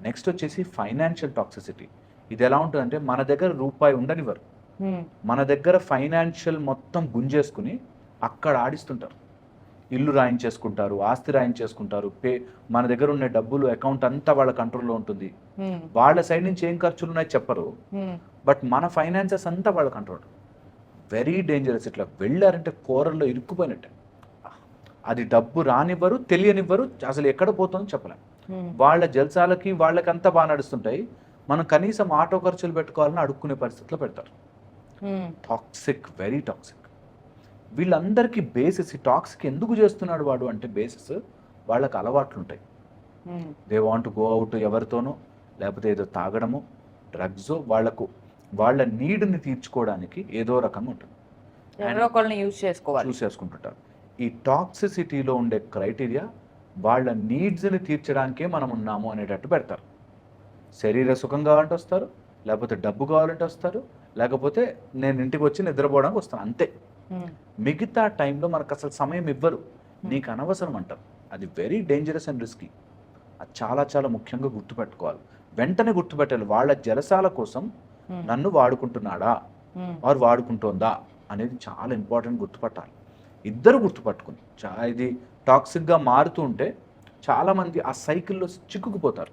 Next వచ్చేసి financial toxicity ఇది ఎలా ఉంటుందంటే మన దగ్గర రూపాయి ఉండనివ్వరు. మన దగ్గర ఫైనాన్షియల్ మొత్తం గుంజేసుకుని అక్కడ ఆడిస్తుంటారు. ఇల్లు రాయించేసుకుంటారు ఆస్తి రాయించేసుకుంటారు పే మన దగ్గర ఉన్న డబ్బులు అకౌంట్ అంతా వాళ్ళ కంట్రోల్లో ఉంటుంది. వాళ్ళ సైడ్ నుంచి ఏం ఖర్చులు ఉన్నాయో చెప్పరు బట్ మన ఫైనాన్సెస్ అంతా వాళ్ళ కంట్రోల్ వెరీ డేంజరస్ ఇట్లా వెళ్ళారంటే కూరల్లో ఇరుక్కుపోయినట్టే. అది డబ్బు రానివ్వరు తెలియనివ్వరు అసలు ఎక్కడ పోతుందో చెప్పలేం. ఉమ్, వాళ్ళ జల్సాలకి వాళ్ళకంతా బాగా నడుస్తుంటాయి. మనం కనీసం ఆటో ఖర్చులు పెట్టుకోవాలని అడుక్కునే పరిస్థితిలో పెడతారు. Toxic very toxic. వీళ్ళందరికీ బేసిస్ ఈ టాక్సిక్ ఎందుకు చేస్తున్నాడు వాడు అంటే బేసిస్ వాళ్ళకి అలవాట్లు ఉంటాయి దే వాంట్ గో అవుట్ ఎవరితోనో లేకపోతే ఏదో తాగడము డ్రగ్స్ వాళ్ళకు వాళ్ళ నీడ్ని తీర్చుకోవడానికి ఏదో రకంగా ఉంటుంది. యూజ్ చేసుకోవాలి. చూస్ చేసుకుంటుంటారు. ఈ టాక్సిసిటీలో ఉండే క్రైటీరియా వాళ్ళ నీడ్స్ని తీర్చడానికే మనం ఉన్నాము అనేటట్టు పెడతారు. శరీర సుఖం కావాలంటే వస్తారు లేకపోతే డబ్బు కావాలంటే వస్తారు లేకపోతే నేను ఇంటికి వచ్చి నిద్రపోవడానికి వస్తాను అంతే. ఉమ్, మిగతా టైంలో మనకు అసలు సమయం ఇవ్వరు. నీకు అనవసరం అంటారు. అది వెరీ డేంజరస్ అండ్ రిస్కీ అది చాలా చాలా ముఖ్యంగా గుర్తుపెట్టుకోవాలి. వెంటనే గుర్తుపెట్టాలి వాళ్ళ జలసాల కోసం ఉమ్, నన్ను వాడుకుంటున్నాడా? వారు వాడుకుంటోందా? అనేది చాలా ఇంపార్టెంట్ గుర్తుపట్టాలి. ఇద్దరు గుర్తుపట్టుకుని చా ఇది టాక్సిక్గా మారుతూ ఉంటే చాలామంది ఆ సైకిల్లో చిక్కుకుపోతారు.